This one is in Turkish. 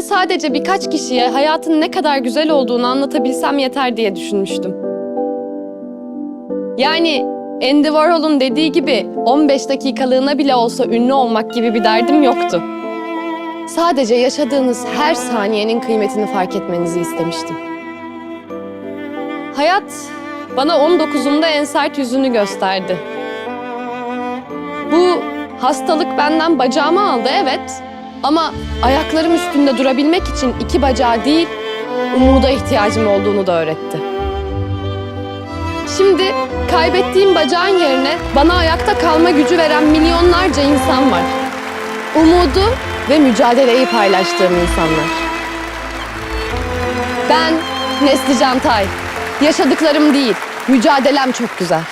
sadece birkaç kişiye hayatın ne kadar güzel olduğunu anlatabilsem yeter diye düşünmüştüm. Yani Andy Warhol'un dediği gibi 15 dakikalığına bile olsa ünlü olmak gibi bir derdim yoktu. Sadece yaşadığınız her saniyenin kıymetini fark etmenizi istemiştim. Hayat bana 19'umda en sert yüzünü gösterdi. Bu hastalık benden bacağımı aldı evet. Ama ayaklarım üstünde durabilmek için iki bacağı değil, umuda ihtiyacım olduğunu da öğretti. Şimdi kaybettiğim bacağın yerine bana ayakta kalma gücü veren milyonlarca insan var. Umudu ve mücadeleyi paylaştığım insanlar. Ben Nesli Cantay. Yaşadıklarım değil, mücadelem çok güzel.